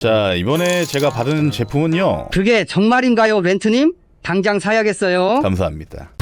자, 이번에 제가 받은 제품은요. 그게 정말인가요, 렌트님? 당장 사야겠어요. 감사합니다.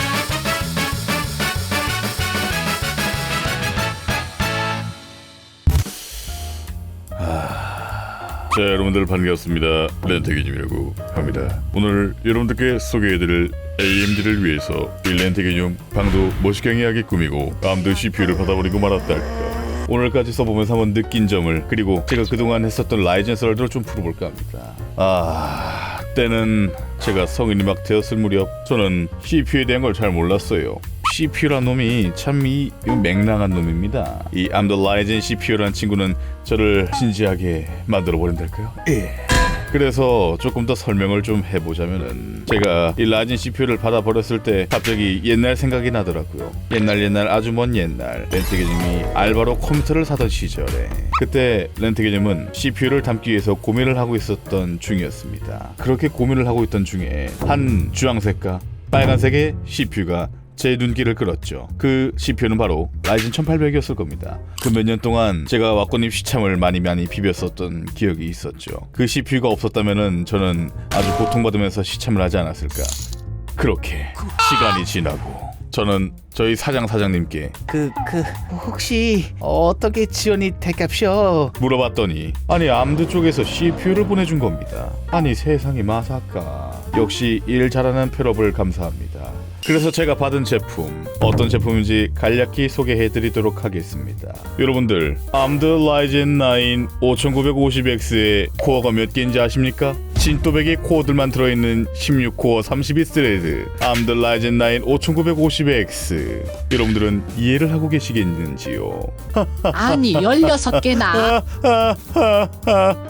아, 자, 여러분들 반갑습니다. 렌트기님이라고 합니다. 오늘 여러분들께 소개해드릴 AMD를 위해서 이 렌트기용 방도 멋있강하게 꾸미고 암드 CPU를 받아버리고 말았달까. 오늘까지 써보면서 한번 느낀 점을 그리고 제가 그동안 했었던 라이젠 썰들을 좀 풀어볼까 합니다. 아, 때는 제가 성인이 막 되었을 무렵 저는 CPU에 대한 걸 잘 몰랐어요. CPU란 놈이 참 이 맹랑한 놈입니다. 이 암더 라이젠 CPU란 친구는 저를 진지하게 만들어 버린달까요? 예. 그래서 조금 더 설명을 좀 해보자면은 제가 이 라진 CPU를 받아 버렸을 때 갑자기 옛날 생각이 나더라고요. 옛날 옛날 아주 먼 옛날 렌트게님이 알바로 컴퓨터를 사던 시절에 그때 렌트게님은 CPU를 담기 위해서 고민을 하고 있었던 중이었습니다. 그렇게 고민을 하고 있던 중에 한 주황색과 빨간색의 CPU가 제 눈길을 끌었죠. 그 CPU는 바로 라이젠 1800이었을 겁니다. 그 몇 년 동안 제가 왁구님 시참을 많이 많이 비볐었던 기억이 있었죠. 그 CPU가 없었다면은 저는 아주 고통받으면서 시참을 하지 않았을까. 그렇게 시간이 지나고 저는 저희 사장 사장님께 그, 그, 혹시 어떻게 지원이 될까요? 물어봤더니 아니 암드 쪽에서 CPU를 보내준 겁니다. 아니 세상이 마사까. 역시 일 잘하는 펠업을 감사합니다. 그래서 제가 받은 제품 어떤 제품인지 간략히 소개해드리도록 하겠습니다. 여러분들 암드 라이젠 9 5950X의 코어가 몇 개인지 아십니까? 진또백의 코어들만 들어있는 16코어 32스레드 암드 라이젠 9 5950X 여러분들은 이해를 하고 계시겠는지요? 아니 16개나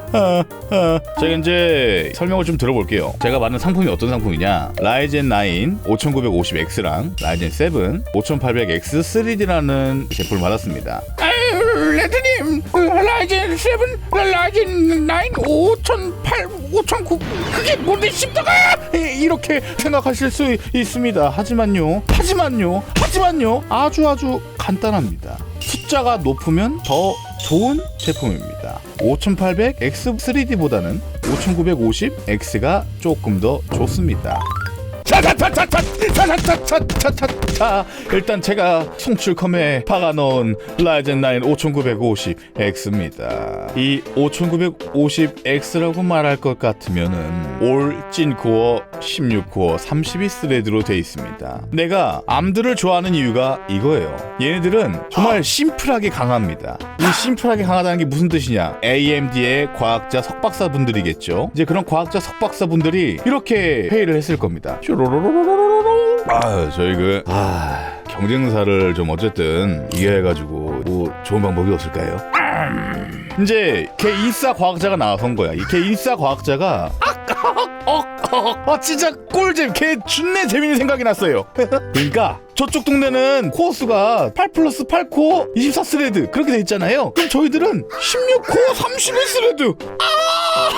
제가 이제 설명을 좀 들어볼게요. 제가 받은 상품이 어떤 상품이냐? 라이젠 9 5950X랑 라이젠 7 5800X 3D라는 제품을 받았습니다. 레드님, 그 라이젠 7, 라이젠 9, 5008, 5009, 그게 뭔데 싶다가! 이렇게 생각하실 수 있습니다. 하지만요, 하지만요, 하지만요, 아주 아주 간단합니다. 숫자가 높으면 더 좋은 제품입니다. 5800X 3D보다는 5950X가 조금 더 좋습니다. 자자자자자자자자자자자 일단 제가 송출컴에 박아놓은 라이젠 9 5950X입니다. 이 5950X라고 말할 것 같으면은 올 찐 코어 16코어 32스레드로 돼 있습니다. 내가 암들을 좋아하는 이유가 이거예요. 얘네들은 정말 심플하게 강합니다. 이 심플하게 강하다는 게 무슨 뜻이냐? AMD의 과학자 석박사분들이겠죠. 이제 그런 과학자 석박사분들이 이렇게 회의를 했을 겁니다. 아, 저희 그 아, 경쟁사를 좀 어쨌든 이겨해가지고 뭐 좋은 방법이 없을까요? 음, 이제 걔 인싸 과학자가 나선 거야. 이걔 인싸 과학자가 아 진짜 꿀잼. 걔 준내 재밌는 생각이 났어요. 그러니까 저쪽 동네는 코어 수가 8 플러스 8코어 24스레드 그렇게 돼 있잖아요. 그럼 저희들은 16코어 31스레드. 아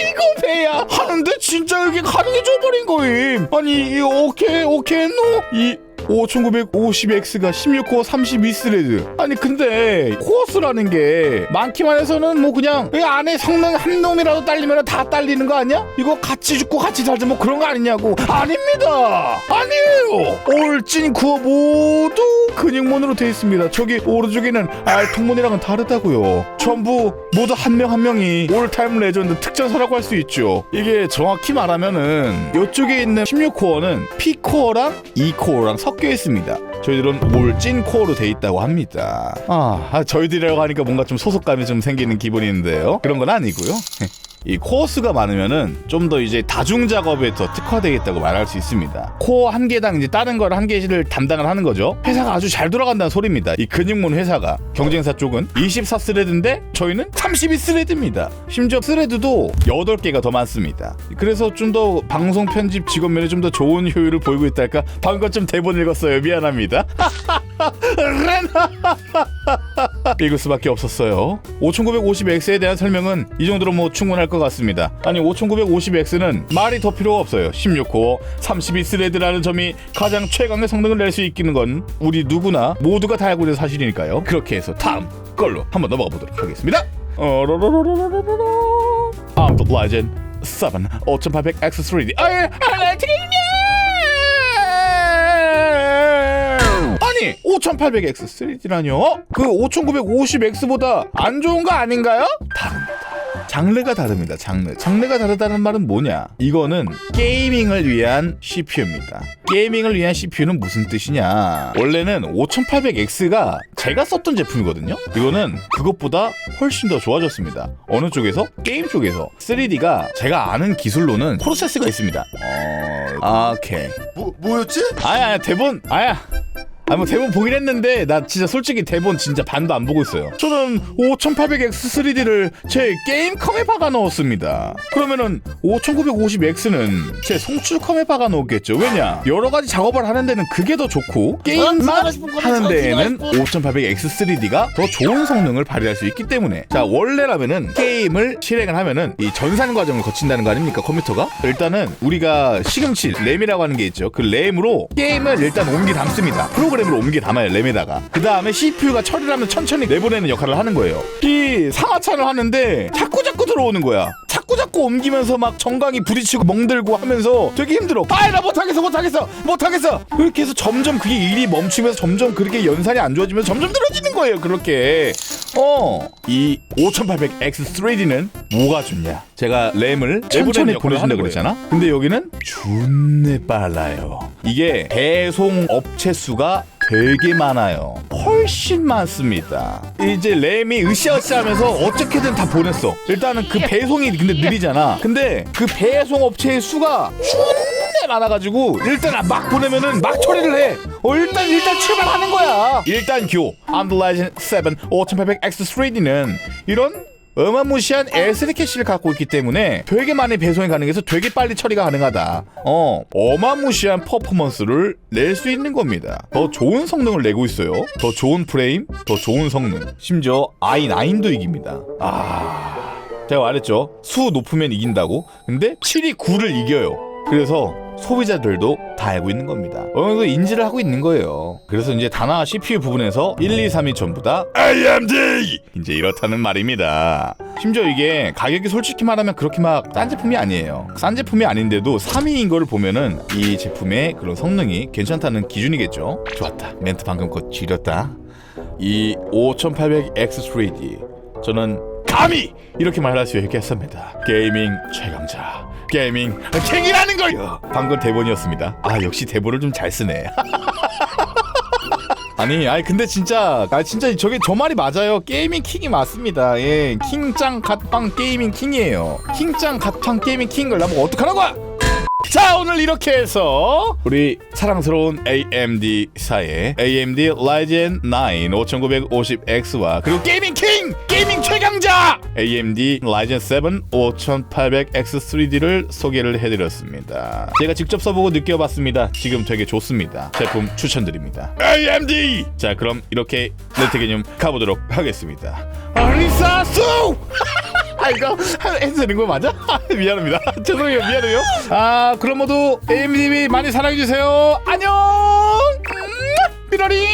이고 배야. 하는데 진짜 이게 가능해 져버린 거임. 아니 이 오케이 오케이 노이 5950X가 16코어 32스레드. 아니 근데 코어스라는 게 많기만 해서는 뭐 그냥 이 안에 성능 한 놈이라도 딸리면 다 딸리는 거 아니야? 이거 같이 죽고 같이 살자 뭐 그런 거 아니냐고. 아닙니다. 아니에요 올찐 쿠어 모두 근육몬으로 돼 있습니다 저기 오른쪽에는 알통몬이랑은 다르다고요 전부 모두 한 명 한 명이 올타임 레전드 특전사라고 할 수 있죠 이게 정확히 말하면은 이쪽에 있는 16코어는 P코어랑 E코어랑 섞여 있습니다. 저희들은 올찐 코어로 돼 있다고 합니다. 아, 아, 저희들이라고 하니까 뭔가 좀 소속감이 좀 생기는 기분이 있는데요. 그런 건 아니고요. 이 코어 수가 많으면은 좀 더 이제 다중 작업에 더 특화되겠다고 말할 수 있습니다. 코어 한 개당 이제 다른 걸 한 개를 담당을 하는 거죠. 회사가 아주 잘 돌아간다는 소리입니다. 이 근육몬 회사가 경쟁사 쪽은 24스레드인데 저희는 32스레드입니다. 심지어 스레드도 8개가 더 많습니다. 그래서 좀 더 방송 편집 직원면에 좀 더 좋은 효율을 보이고 있달까? 방금 좀 대본 읽었어요. 미안합니다. 읽을 수밖에 없었어요. 5950X에 대한 설명은 이 정도로 뭐 충분할 것 같습니다. 아니 5950X는 말이 더 필요가 없어요. 16코어 32스레드라는 점이 가장 최강의 성능을 낼 수 있기는 건 우리 누구나 모두가 다 알고 있는 사실이니까요. 그렇게 해서 다음 걸로 한번 넘어가 보도록 하겠습니다. 어, 로로로로로로로. I'm the legend 7 5800X3D. 아예 아니 5800X3D라뇨? 그 5950X보다 안 좋은 거 아닌가요? 다릅니다. 장르가 다릅니다. 장르. 장르가 다르다는 말은 뭐냐? 이거는 게이밍을 위한 CPU입니다. 게이밍을 위한 CPU는 무슨 뜻이냐? 원래는 5800X가 제가 썼던 제품이거든요. 이거는 그것보다 훨씬 더 좋아졌습니다. 어느 쪽에서? 게임 쪽에서. 3D가 제가 아는 기술로는 프로세스가 있습니다. 어, 오케이. 뭐 뭐였지? 아야, 아야 대본 아야 아뭐 대본 보긴 했는데 나 진짜 솔직히 대본 진짜 반도 안 보고 있어요. 저는 5800X3D를 제 게임 컴에 박아 넣었습니다. 그러면은 5950X는 제 송출 컴에 박아 놓겠죠. 왜냐? 여러 가지 작업을 하는 데는 그게 더 좋고 게임만 거는 하는 저 데에는 지나가 싶은 5800X3D가 더 좋은 성능을 발휘할 수 있기 때문에. 자 원래라면은 게임을 실행을 하면은 이 전산 과정을 거친다는 거 아닙니까 컴퓨터가? 일단은 우리가 시금치 램이라고 하는 게 있죠. 그 램으로 게임을 일단 옮기 담습니다. 프로그램 으로 옮기 담아요 램에다가 그 다음에 CPU가 처리를 하면 천천히 내보내는 역할을 하는 거예요. 이 상하차를 하는데 자꾸 자꾸 들어오는 거야 자꾸 옮기면서 막 정강이 부딪히고 멍들고 하면서 되게 힘들어. 아이 나 못하겠어 못하겠어 못하겠어! 그렇게 해서 점점 그게 일이 멈추면서 점점 그렇게 연산이 안 좋아지면서 점점 늘어지는 거예요 그렇게. 어 이 5800X3D는 뭐가 좋냐? 제가 램을 천천히 보내준다 그랬잖아? 근데 여기는 준내 빨라요. 이게 배송 업체 수가 되게 많아요. 훨씬 많습니다. 이제 램이 으쌰으쌰 하면서 어떻게든 다 보냈어. 일단은 그 배송이 근데 느리잖아. 근데 그 배송 업체의 수가 존내 많아가지고 일단 막 보내면은 막 처리를 해. 어 일단 일단 출발하는 거야. 일단 교 the Legend 7 5800X3D는 이런 어마무시한 SD 캐시를 갖고 있기 때문에 되게 많이 배송이 가능해서 되게 빨리 처리가 가능하다. 어, 어마무시한 퍼포먼스를 낼 수 있는 겁니다. 더 좋은 성능을 내고 있어요. 더 좋은 프레임, 더 좋은 성능. 심지어 i9도 이깁니다. 아, 제가 말했죠. 수 높으면 이긴다고. 근데 7이 9를 이겨요. 그래서 소비자들도 다 알고 있는 겁니다. 어느 정도 인지를 하고 있는 거예요. 그래서 이제 단화 CPU 부분에서 1, 2, 3이 전부 다 AMD! 이제 이렇다는 말입니다. 심지어 이게 가격이 솔직히 말하면 그렇게 막 싼 제품이 아니에요. 싼 제품이 아닌데도 3위인 거를 보면은 이 제품의 그런 성능이 괜찮다는 기준이겠죠. 좋았다. 멘트 방금 거 지렸다. 이 5800X3D 저는 감히 이렇게 말할 수 있겠습니다. 게이밍 최강자. 게이밍 킹이라는 거요. 방금 대본이었습니다. 아 역시 대본을 좀 잘 쓰네. 아니, 아니 근데 진짜, 아 진짜 저게 저 말이 맞아요. 게이밍 킹이 맞습니다. 예, 킹짱 갓빵 게이밍 킹이에요. 킹짱 갓빵 게이밍 킹을 나보고 어떡하라고? 자 오늘 이렇게 해서 우리 사랑스러운 AMD 사의 AMD Ryzen 9 5950X와 그리고 게이밍 킹! 게이밍 최강자! AMD Ryzen 7 5800X3D를 소개를 해드렸습니다. 제가 직접 써보고 느껴봤습니다. 지금 되게 좋습니다. 제품 추천드립니다. AMD 자 그럼 이렇게 렌트 개념 가보도록 하겠습니다. 아리사수 아 이거 해도 되는 거 맞아? 아, 미안합니다. 죄송해요. 미안해요. 아 그럼 모두 에임님이 많이 사랑해주세요. 안녕. 음, 미러리.